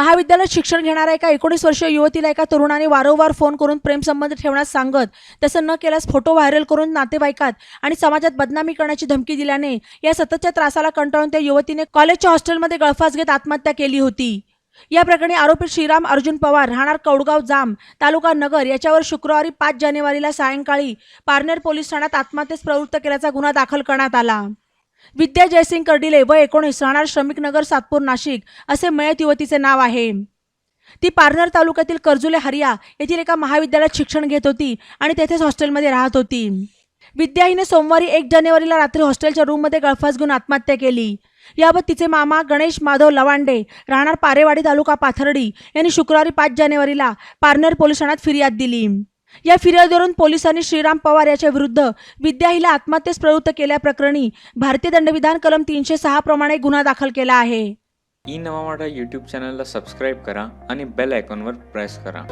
महाविद्यालयात शिक्षण घेणाऱ्या एका एकोणीस वर्षीय युवतीला एका तरुणाने वारंवार फोन करून प्रेमसंबंध ठेवण्यास सांगत तसं न केल्यास फोटो व्हायरल करून नातेवाईकात आणि समाजात बदनामी करण्याची धमकी दिल्याने या सततच्या त्रासाला कंटाळून त्या युवतीने कॉलेजच्या हॉस्टेलमध्ये गळफास घेत आत्महत्या केली होती. या प्रकरणी आरोपी श्रीराम अर्जुन पवार राहणार कौडगाव जाम तालुका नगर याच्यावर शुक्रवारी पाच जानेवारीला सायंकाळी पारनेर पोलीस ठाण्यात आत्महत्येस प्रवृत्त केल्याचा गुन्हा दाखल करण्यात आला. विद्या जयसिंग कर्डिले व एकोणीस राहणार श्रमिक नगर सातपूर नाशिक असे मयत युवतीचे नाव आहे. ती पारनेर तालुक्यातील कर्जुले हरिया येथील एका महाविद्यालयात शिक्षण घेत होती आणि तेथेच हॉस्टेलमध्ये राहत होती. विद्या हिने सोमवारी एक जानेवारीला रात्री हॉस्टेलच्या रूममध्ये गळफास घेऊन आत्महत्या केली. याबाबत तिचे मामा गणेश माधव लवांडे राहणार पारेवाडी तालुका पाथर्डी यांनी शुक्रवारी पाच जानेवारीला पारनेर पोलीस ठाण्यात फिर्याद दिली. या फिर्यादीवरून पोलिसांनी श्रीराम पवार याच्या विरुद्ध विद्या हिला आत्महत्येस प्रवृत्त केल्याप्रकरणी भारतीय दंडविधान कलम तीनशे सहा प्रमाणे गुन्हा दाखल केला आहे. ई नवा यूट्यूब चॅनलला सबस्क्राईब करा आणि बेल आयकॉनवर प्रेस करा.